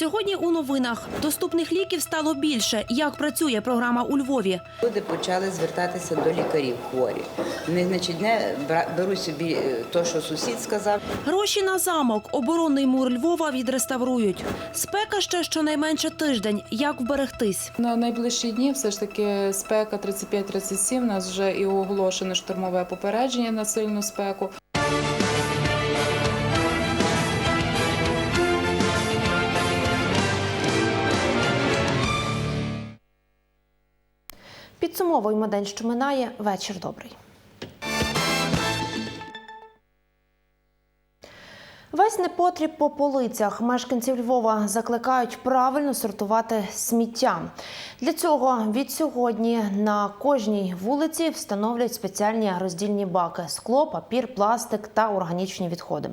Сьогодні у новинах доступних ліків стало більше. Як працює програма у Львові? Люди почали звертатися до лікарів хворі. Вони, значить, не бра- беруть собі е, то, що сусід сказав. Гроші на замок. Оборонний мур Львова відреставрують. Спека ще щонайменше тиждень. Як вберегтись? На найближчі дні все ж таки спека 35-37, У нас вже і оголошено штурмове попередження на сильну спеку. Підсумовуємо день, що минає. Вечір добрий. Весь непотріб по полицях мешканців Львова закликають правильно сортувати сміття. Для цього від сьогодні на кожній вулиці встановлять спеціальні роздільні баки: скло, папір, пластик та органічні відходи.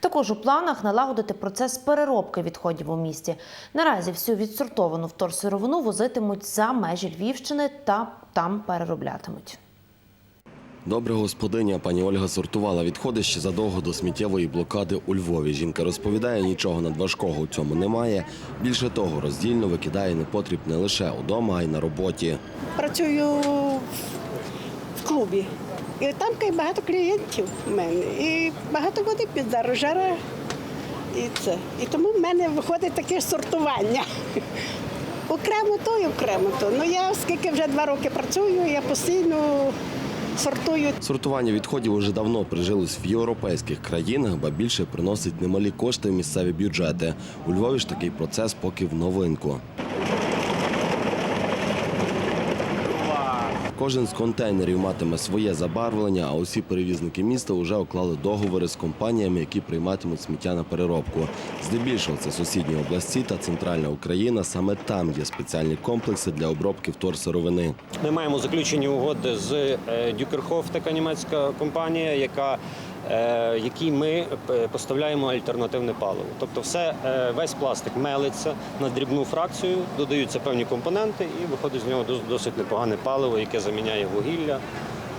Також у планах налагодити процес переробки відходів у місті. Наразі всю відсортовану вторсировину возитимуть за межі Львівщини та там перероблятимуть. Добра господиня пані Ольга сортувала відходи ще задовго до сміттєвої блокади у Львові. Жінка розповідає, нічого надважкого у цьому немає. Більше того, роздільно викидає непотріб не лише удома, а й на роботі. працюю в клубі. І там багато клієнтів в мене. І багато води під жара. І це. І тому в мене виходить таке сортування. Окремо то і окремо то. Ну я оскільки вже два роки працюю, я постійно сортую. Сортування відходів уже давно прижилось в європейських країнах, ба більше приносить немалі кошти в місцеві бюджети. У Львові ж такий процес поки в новинку. Кожен з контейнерів матиме своє забарвлення, а усі перевізники міста вже оклали договори з компаніями, які прийматимуть сміття на переробку. Здебільшого це сусідні області та центральна Україна. Саме там є спеціальні комплекси для обробки вторсировини. Ми маємо заключені угоди з е, Дюкерхоф, така німецька компанія, яка е, якій ми е, поставляємо альтернативне паливо. Тобто, все е, весь пластик мелиться на дрібну фракцію, додаються певні компоненти, і виходить з нього дос- досить непогане паливо, яке заміняє вугілля.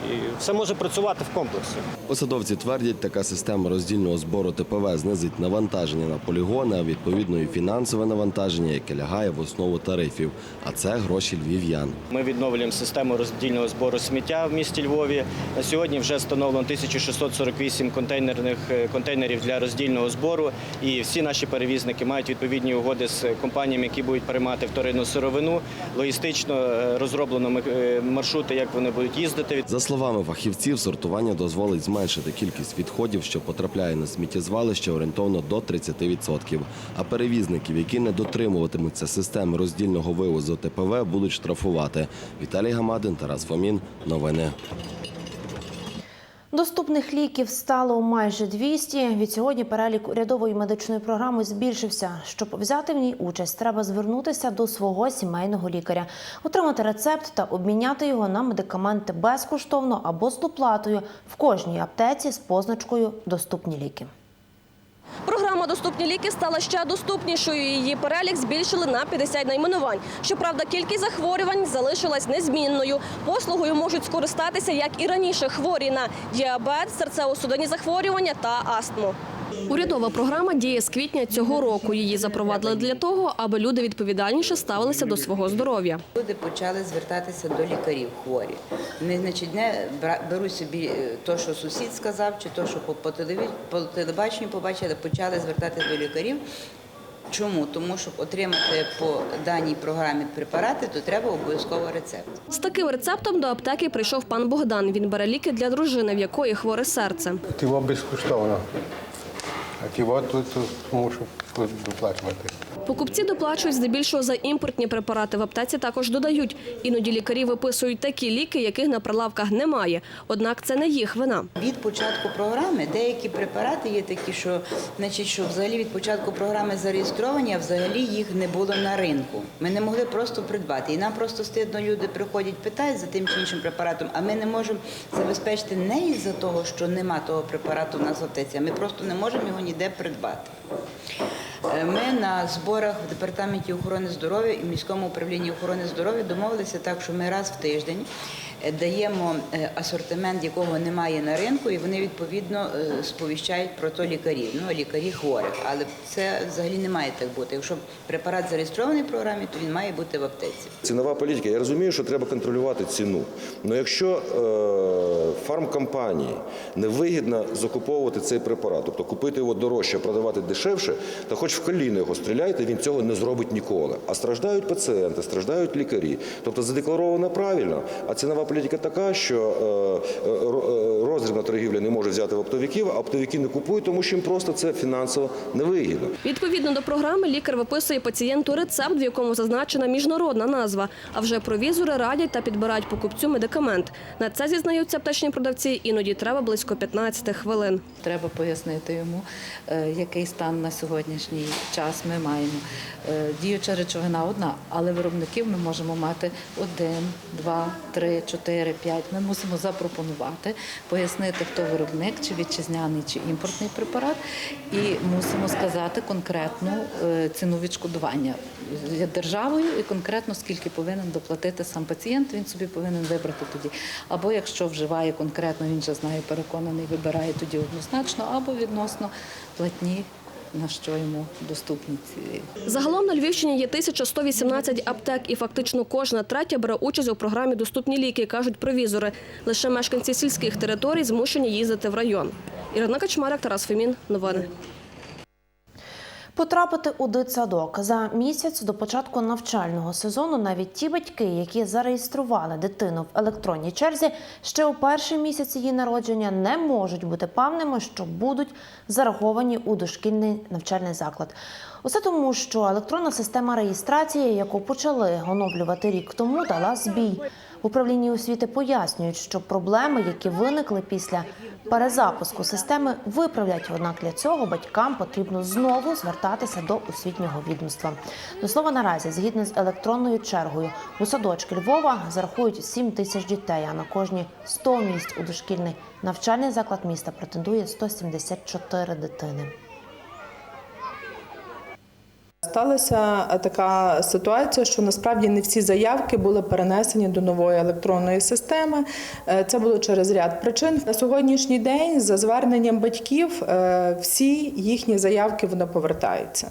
І все може працювати в комплексі. Посадовці твердять, така система роздільного збору ТПВ знизить навантаження на полігони, а відповідно і фінансове навантаження, яке лягає в основу тарифів. А це гроші львів'ян. Ми відновлюємо систему роздільного збору сміття в місті Львові. На сьогодні вже встановлено 1648 контейнерних е, контейнерів для роздільного збору. І всі наші перевізники мають відповідні угоди з компаніями, які будуть приймати вторинну сировину. Логістично е, розроблено е, маршрути, як вони будуть їздити. Словами фахівців, сортування дозволить зменшити кількість відходів, що потрапляє на сміттєзвалище орієнтовно до 30%. А перевізників, які не дотримуватимуться системи роздільного вивозу ТПВ, будуть штрафувати. Віталій Гамадин, Тарас Фомін. Новини. Доступних ліків стало майже 200. Від сьогодні перелік урядової медичної програми збільшився. Щоб взяти в ній участь, треба звернутися до свого сімейного лікаря, отримати рецепт та обміняти його на медикаменти безкоштовно або з доплатою в кожній аптеці з позначкою Доступні ліки. Програма Доступні ліки стала ще доступнішою. Її перелік збільшили на 50 найменувань. Щоправда, кількість захворювань залишилась незмінною. Послугою можуть скористатися, як і раніше, хворі на діабет, серцево-судинні захворювання та астму. Урядова програма діє з квітня цього року. Її запровадили для того, аби люди відповідальніше ставилися до свого здоров'я. Люди почали звертатися до лікарів хворі. Вони, значить, не беруть собі е, то, що сусід сказав, чи то, що по, по, по телебаченню побачили, почали звертатися до лікарів. Чому? Тому щоб отримати по даній програмі препарати, то треба обов'язково рецепт. З таким рецептом до аптеки прийшов пан Богдан. Він бере ліки для дружини, в якої хворе серце. Тіво безкоштовно. А тіво тут мушу доплачувати. Покупці доплачують здебільшого за імпортні препарати. В аптеці також додають. Іноді лікарі виписують такі ліки, яких на прилавках немає. Однак це не їх вина. Від початку програми деякі препарати є такі, що, значить, що взагалі від початку програми зареєстровані, а взагалі їх не було на ринку. Ми не могли просто придбати. І нам просто стидно, люди приходять, питають за тим чи іншим препаратом, а ми не можемо забезпечити не із-за того, що нема того препарату в нас в аптеці, а ми просто не можемо його ніде придбати. Е, Ми на зборах в департаменті охорони здоров'я і міському управлінні охорони здоров'я домовилися так, що ми раз в тиждень даємо е, асортимент, якого немає на ринку, і вони відповідно е, сповіщають про то лікарів. Ну лікарі хворих, але це взагалі не має так бути. Якщо препарат зареєстрований в програмі, то він має бути в аптеці. Цінова політика. Я розумію, що треба контролювати ціну. Але якщо е, фармкомпанії невигідно закуповувати цей препарат, тобто купити його дорожче, продавати дешевше, то хоч в коліно його стріляйте, він цього не зробить ніколи. А страждають пацієнти, страждають лікарі. Тобто задекларовано правильно, а цінова політика така, що е, е, ро- е, торгівля не може взяти в оптовиків, а оптовики не купують, тому що їм просто це фінансово невигідно. Відповідно до програми, лікар виписує пацієнту рецепт, в якому зазначена міжнародна назва. А вже провізори радять та підбирають покупцю медикамент. На це зізнаються аптечні продавці. Іноді треба близько 15 хвилин. Треба пояснити йому, який стан на сьогоднішній час ми маємо. Діюча речовина одна, але виробників ми можемо мати один, два, три, чотири, п'ять. Ми мусимо запропонувати, пояснити, хто виробник, чи вітчизняний, чи імпортний препарат, і мусимо сказати конкретну е, ціну відшкодування державою і конкретно скільки повинен доплатити сам пацієнт. Він собі повинен вибрати тоді. Або якщо вживає конкретно, він вже знає, переконаний, вибирає тоді однозначно, або відносно платні, на що йому доступні ці Загалом на Львівщині є 1118 аптек, і фактично кожна третя бере участь у програмі Доступні ліки, кажуть провізори. Лише мешканці сільських територій змушені їздити в район. Ірина Качмарик, Тарас Фемін. Новини. Потрапити у дитсадок за місяць до початку навчального сезону навіть ті батьки, які зареєстрували дитину в електронній черзі, ще у перший місяць її народження не можуть бути певними, що будуть зараховані у дошкільний навчальний заклад. Усе тому, що електронна система реєстрації, яку почали оновлювати рік тому, дала збій. Управлінні освіти пояснюють, що проблеми, які виникли після перезапуску системи, виправлять. Однак для цього батькам потрібно знову звертатися до освітнього відомства. До слова, наразі, згідно з електронною чергою, у садочки Львова зарахують 7 тисяч дітей, а на кожні 100 місць у дошкільний навчальний заклад міста претендує 174 дитини. Сталася така ситуація, що насправді не всі заявки були перенесені до нової електронної системи. Е, Це було через ряд причин. На сьогоднішній день, за зверненням батьків, е, всі їхні заявки вони повертаються.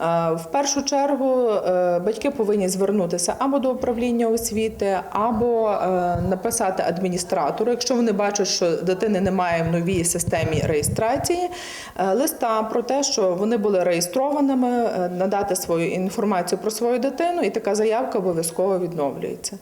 Е, В першу чергу е, батьки повинні звернутися або до управління освіти, або е, написати адміністратору, якщо вони бачать, що дитини немає в новій системі реєстрації, листа про те, що вони були реєстрованими, надати свою інформацію про свою дитину, і така заявка обов'язково відновлюється.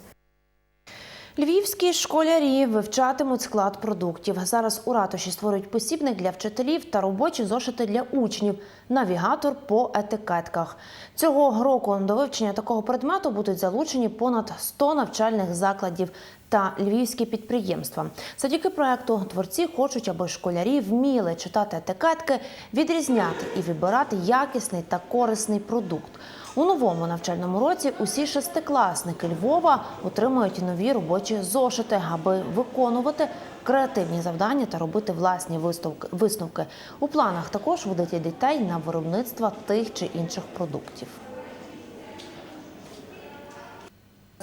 Львівські школярі вивчатимуть склад продуктів. Зараз у ратуші створюють посібник для вчителів та робочі зошити для учнів. Навігатор по етикетках. Цього року до вивчення такого предмету будуть залучені понад 100 навчальних закладів та львівські підприємства. Завдяки проекту творці хочуть, аби школярі вміли читати етикетки, відрізняти і вибирати якісний та корисний продукт. У новому навчальному році усі шестикласники Львова отримують нові робочі зошити, аби виконувати креативні завдання та робити власні виставки- висновки. У планах також водити дітей на виробництво тих чи інших продуктів.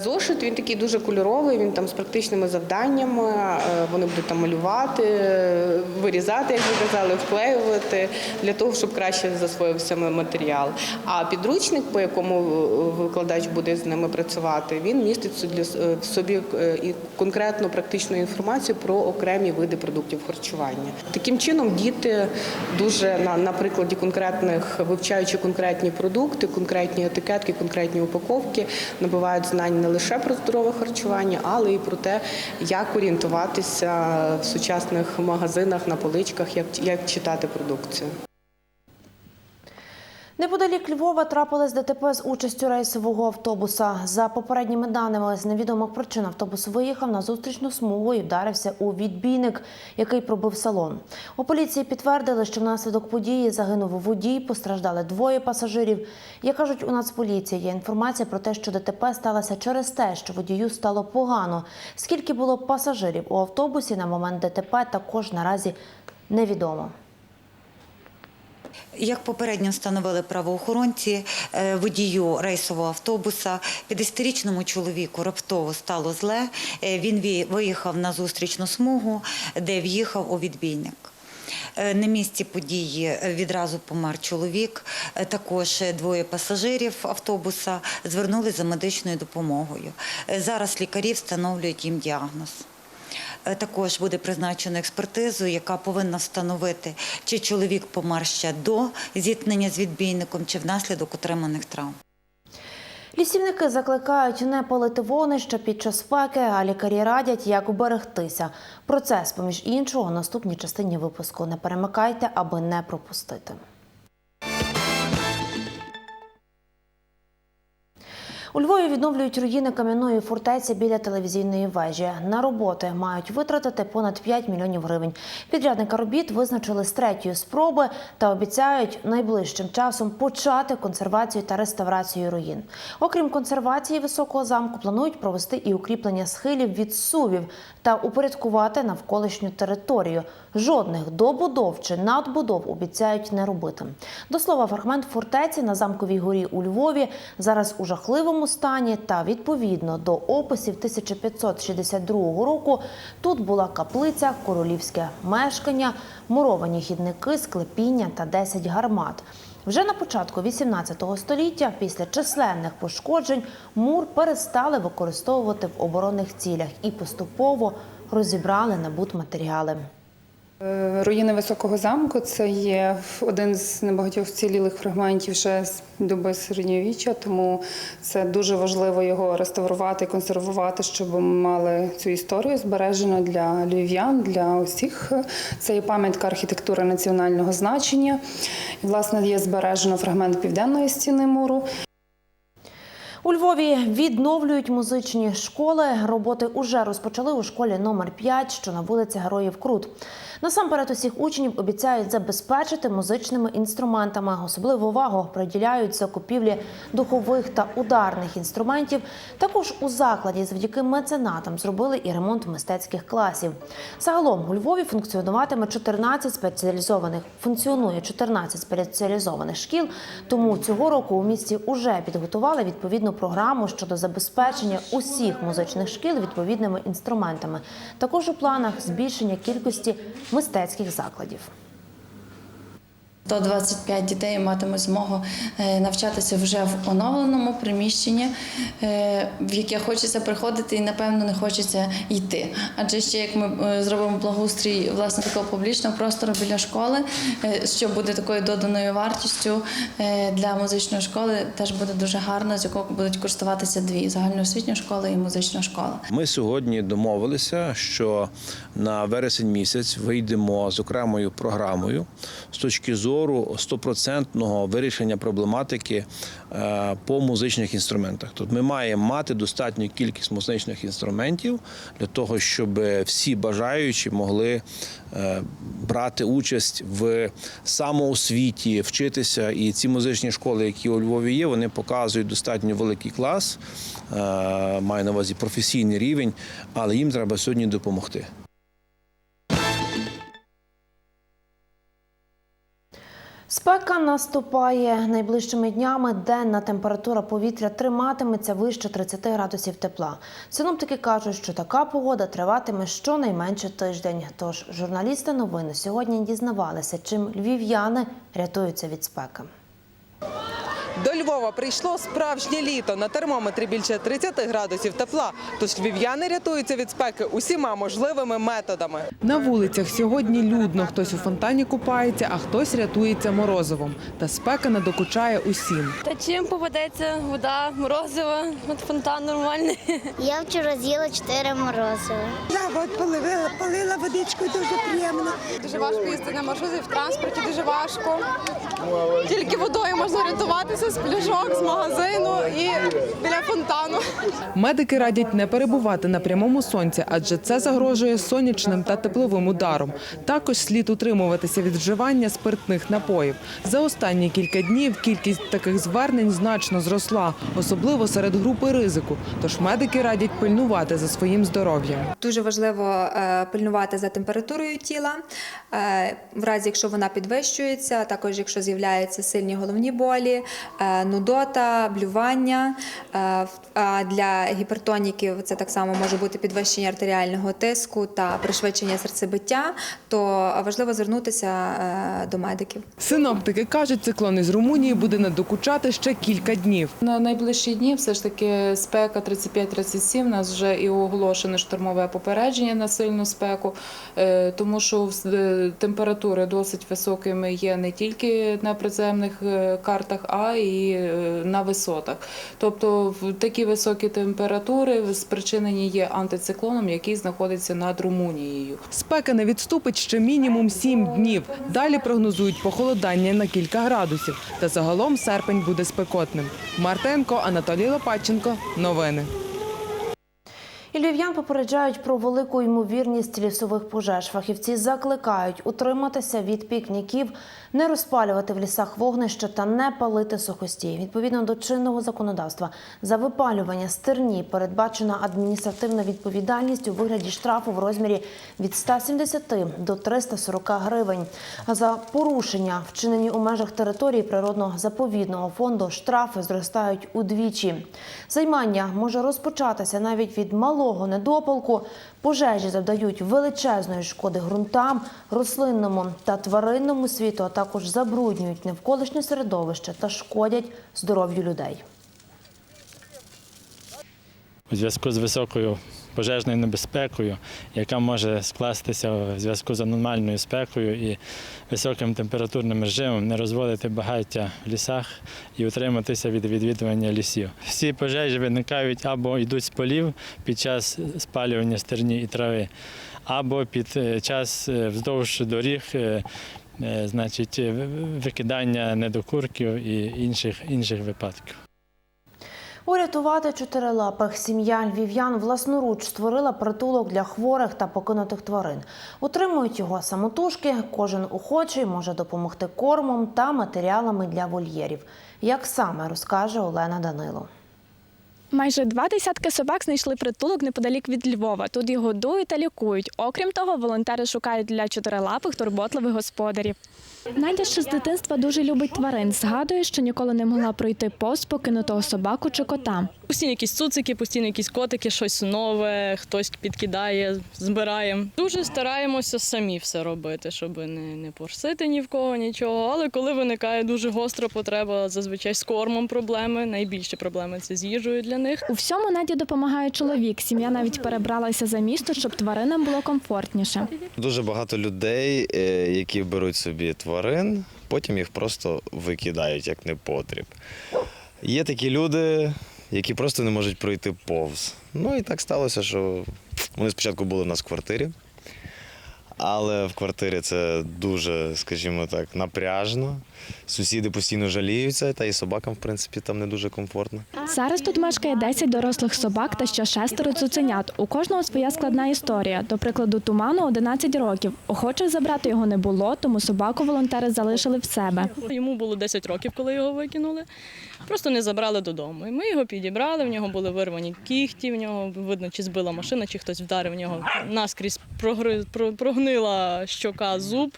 Зошит він такий дуже кольоровий, він там з практичними завданнями. е, Вони будуть там малювати, вирізати, як ви казали, вклеювати для того, щоб краще засвоївся матеріал. А підручник, по якому е, викладач буде з ними працювати, він містить е, в собі і конкретну практичну інформацію про окремі види продуктів харчування. Таким чином, діти дуже на, на прикладі конкретних вивчаючи конкретні продукти, конкретні етикетки, конкретні упаковки, набувають знань не лише про здорове харчування, але і про те, як орієнтуватися в сучасних магазинах на поличках, як, як читати продукцію. Неподалік Львова трапилось ДТП з участю рейсового автобуса. За попередніми даними, з невідомих причин автобус виїхав на зустрічну смугу і вдарився у відбійник, який пробив салон. У поліції підтвердили, що внаслідок події загинув водій, постраждали двоє пасажирів. Як кажуть у Нацполіції, є інформація про те, що ДТП сталося через те, що водію стало погано. Скільки було пасажирів у автобусі на момент ДТП, також наразі невідомо. Як попередньо встановили правоохоронці, е, водію рейсового автобуса, 50-річному чоловіку раптово стало зле. Е, Він виїхав на зустрічну смугу, де в'їхав у відбійник. Е, На місці події відразу помер чоловік. Також двоє пасажирів автобуса звернулися за медичною допомогою. Зараз лікарі встановлюють їм діагноз. Е, Також буде призначено експертизу, яка повинна встановити, чи чоловік помер ще до зіткнення з відбійником, чи внаслідок отриманих травм. Лісівники закликають не палити вогнища під час спеки, а лікарі радять, як уберегтися. Про це, поміж іншого, у наступній частині випуску. Не перемикайте, аби не пропустити. У Львові відновлюють руїни кам'яної фортеці біля телевізійної вежі. На роботи мають витратити понад 5 мільйонів гривень. Підрядника робіт визначили з третьої спроби та обіцяють найближчим часом почати консервацію та реставрацію руїн. Окрім консервації високого замку, планують провести і укріплення схилів від сувів та упорядкувати навколишню територію. Жодних добудов чи надбудов обіцяють не робити. До слова, фрагмент фортеці на замковій горі у Львові зараз у жахливому стані та відповідно до описів 1562 року тут була каплиця, королівське мешкання, муровані хідники, склепіння та 10 гармат. Вже на початку 18 століття, після численних пошкоджень, мур перестали використовувати в оборонних цілях і поступово розібрали на будматеріали. Е, Руїни високого замку це є один з небагатьох вцілілих фрагментів ще з доби середньовіччя, тому це дуже важливо його реставрувати, консервувати, щоб ми мали цю історію збережену для львів'ян, для усіх. Це є пам'ятка архітектури національного значення. І, власне, є збережено фрагмент південної стіни муру. У Львові відновлюють музичні школи. Роботи уже розпочали у школі номер 5, що на вулиці Героїв Крут. Насамперед усіх учнів обіцяють забезпечити музичними інструментами. Особливу увагу приділяють закупівлі духових та ударних інструментів. Також у закладі завдяки меценатам зробили і ремонт мистецьких класів. Загалом у Львові функціонуватиме 14 спеціалізованих функціонує 14 спеціалізованих шкіл. Тому цього року у місті уже підготували відповідну програму щодо забезпечення усіх музичних шкіл відповідними інструментами. Також у планах збільшення кількості мистецьких закладів. 125 дітей матимуть змогу е, навчатися вже в оновленому приміщенні, е, в яке хочеться приходити і напевно не хочеться йти. Адже ще як ми е, зробимо благоустрій власне такого публічного простору біля школи, що буде такою доданою вартістю для музичної школи, теж буде дуже гарно, з якого будуть користуватися дві загальноосвітня школа і музична школа. Ми сьогодні домовилися, що на вересень місяць вийдемо з окремою програмою з точки зору стопроцентного вирішення проблематики е, по музичних інструментах. Тут ми маємо мати достатню кількість музичних інструментів для того, щоб всі бажаючі могли е, брати участь в самоосвіті, вчитися. І ці музичні школи, які у Львові є, вони показують достатньо великий клас, е, маю на увазі професійний рівень, але їм треба сьогодні допомогти. Спека наступає найближчими днями. Денна температура повітря триматиметься вище 30 градусів тепла. Синоптики кажуть, що така погода триватиме щонайменше тиждень. Тож журналісти новини сьогодні дізнавалися, чим львів'яни рятуються від спеки. До Львова прийшло справжнє літо. На термометрі більше 30 градусів тепла. Тож львів'яни рятуються від спеки усіма можливими методами. На вулицях сьогодні людно. Хтось у фонтані купається, а хтось рятується морозивом. Та спека не докучає усім. Та чим попадеться вода, морозиво, от фонтан нормальний. Я вчора з'їла чотири морозива. Я от полила, полила водичкою, дуже приємно. Дуже важко їсти на маршруті в транспорті, дуже важко. Тільки водою можна рятуватися з плюс пляжок з магазину і біля фонтану. Медики радять не перебувати на прямому сонці, адже це загрожує сонячним та тепловим ударом. Також слід утримуватися від вживання спиртних напоїв. За останні кілька днів кількість таких звернень значно зросла, особливо серед групи ризику. Тож медики радять пильнувати за своїм здоров'ям. Дуже важливо е, пильнувати за температурою тіла, е, в разі якщо вона підвищується, також якщо з'являються сильні головні болі, нудота, блювання. Е, А для гіпертоніків це так само може бути підвищення артеріального тиску та пришвидшення серцебиття, то важливо звернутися е, до медиків. Синоптики кажуть, циклон із Румунії буде надокучати ще кілька днів. На найближчі дні все ж таки спека 35-37, у нас вже і оголошено штормове попередження на сильну спеку, е, тому що е, температури досить високими є не тільки на приземних е, картах, а і е, на висотах. Тобто такі високі температури спричинені є антициклоном, який знаходиться над Румунією. Спека не відступить ще мінімум сім днів. Далі прогнозують похолодання на кілька градусів. Та загалом серпень буде спекотним. Мартенко, Анатолій Лопатченко. Новини. І львів'ян попереджають про велику ймовірність лісових пожеж. Фахівці закликають утриматися від пікніків, не розпалювати в лісах вогнища та не палити сухостій. Відповідно до чинного законодавства, за випалювання стерні передбачена адміністративна відповідальність у вигляді штрафу в розмірі від 170 до 340 гривень. А за порушення, вчинені у межах території природного заповідного фонду, штрафи зростають удвічі. Займання може розпочатися навіть від малого недопалку. Пожежі завдають величезної шкоди ґрунтам, рослинному та тваринному світу, а також забруднюють навколишнє середовище та шкодять здоров'ю людей. у зв'язку з високою пожежною небезпекою, яка може скластися в зв'язку з аномальною спекою і високим температурним режимом, не розводити багаття в лісах і утриматися від відвідування лісів. Всі пожежі виникають або йдуть з полів під час спалювання стерні і трави, або під е, час е, вздовж доріг. е, Значить, викидання недокурків і інших, інших випадків. Урятувати чотирилапих сім'я львів'ян власноруч створила притулок для хворих та покинутих тварин. Утримують його самотужки. Кожен охочий може допомогти кормом та матеріалами для вольєрів. Як саме розкаже Олена Данило. Майже два десятки собак знайшли притулок неподалік від Львова. Тут їх годують та лікують. Окрім того, волонтери шукають для чотирилапих турботливих господарів. Надя ще з дитинства дуже любить тварин. Згадує, що ніколи не могла пройти повз покинутого собаку чи кота. Постійно якісь цуцики, постійно якісь котики, щось нове, хтось підкидає, збираємо. Дуже стараємося самі все робити, щоб не, не просити ні в кого нічого. Але коли виникає дуже гостра потреба, зазвичай з кормом проблеми. Найбільші проблеми це з їжею для них. У всьому Наді допомагає чоловік. Сім'я навіть перебралася за місто, щоб тваринам було комфортніше. Дуже багато людей, е, які беруть собі тварин, потім їх просто викидають як непотріб. Є такі люди, які просто не можуть пройти повз. Ну і так сталося, що вони спочатку були у нас в квартирі, але в квартирі це дуже, скажімо так, напряжно. Сусіди постійно жаліються, та і собакам, в принципі, там не дуже комфортно. Зараз тут мешкає 10 дорослих собак та ще шестеро цуценят. У кожного своя складна історія. До прикладу, туману 11 років. Охочих забрати його не було, тому собаку волонтери залишили в себе. Йому було 10 років, коли його викинули. Просто не забрали додому. І ми його підібрали, в нього були вирвані кіхті, в нього видно, чи збила машина, чи хтось вдарив в нього наскрізь прогри- про- щока зуб.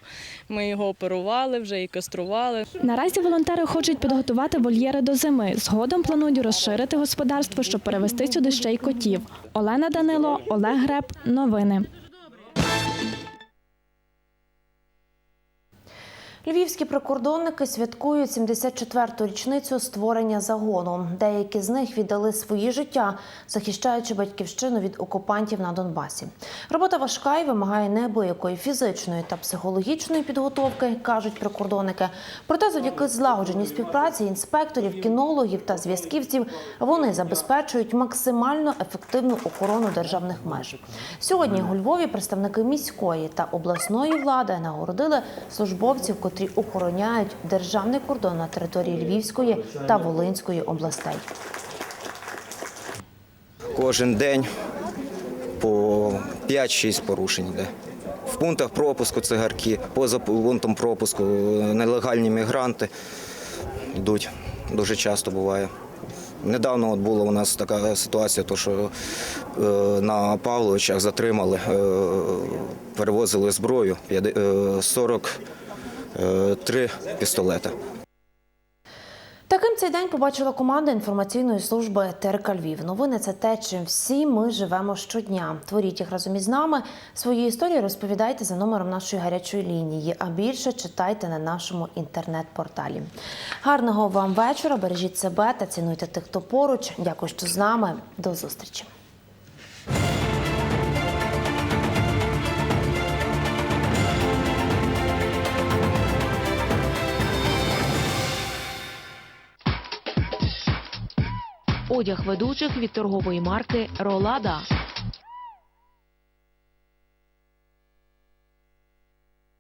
Ми його оперували, вже і кастрували. Наразі волонтери хочуть підготувати вольєри до зими. Згодом планують розширити господарство, щоб перевести сюди ще й котів. Олена Данило, Олег Греб. Новини. Львівські прикордонники святкують 74-ту річницю створення загону. Деякі з них віддали свої життя, захищаючи батьківщину від окупантів на Донбасі. Робота важка і вимагає неабиякої фізичної та психологічної підготовки, кажуть прикордонники. Проте, завдяки злагодженій співпраці інспекторів, кінологів та зв'язківців вони забезпечують максимально ефективну охорону державних меж. Сьогодні у Львові представники міської та обласної влади нагородили службовців, котрі охороняють державний кордон на території Львівської та Волинської областей. Кожен день по 5-6 порушень йде. В пунктах пропуску цигарки, поза пунктом пропуску е, нелегальні мігранти йдуть. Дуже часто буває. Недавно от була у нас така ситуація, то що е, на Павловичах затримали, е, перевозили зброю 40 Е, три пістолети. Таким цей день побачила команда інформаційної служби ТРК Львів. Новини це те, чим всі ми живемо щодня. Творіть їх разом із нами. Свої історії розповідайте за номером нашої гарячої лінії. А більше читайте на нашому інтернет-порталі. Гарного вам вечора! Бережіть себе та цінуйте тих, хто поруч. Дякую, що з нами. До зустрічі. Одяг ведучих від торгової марки Ролада.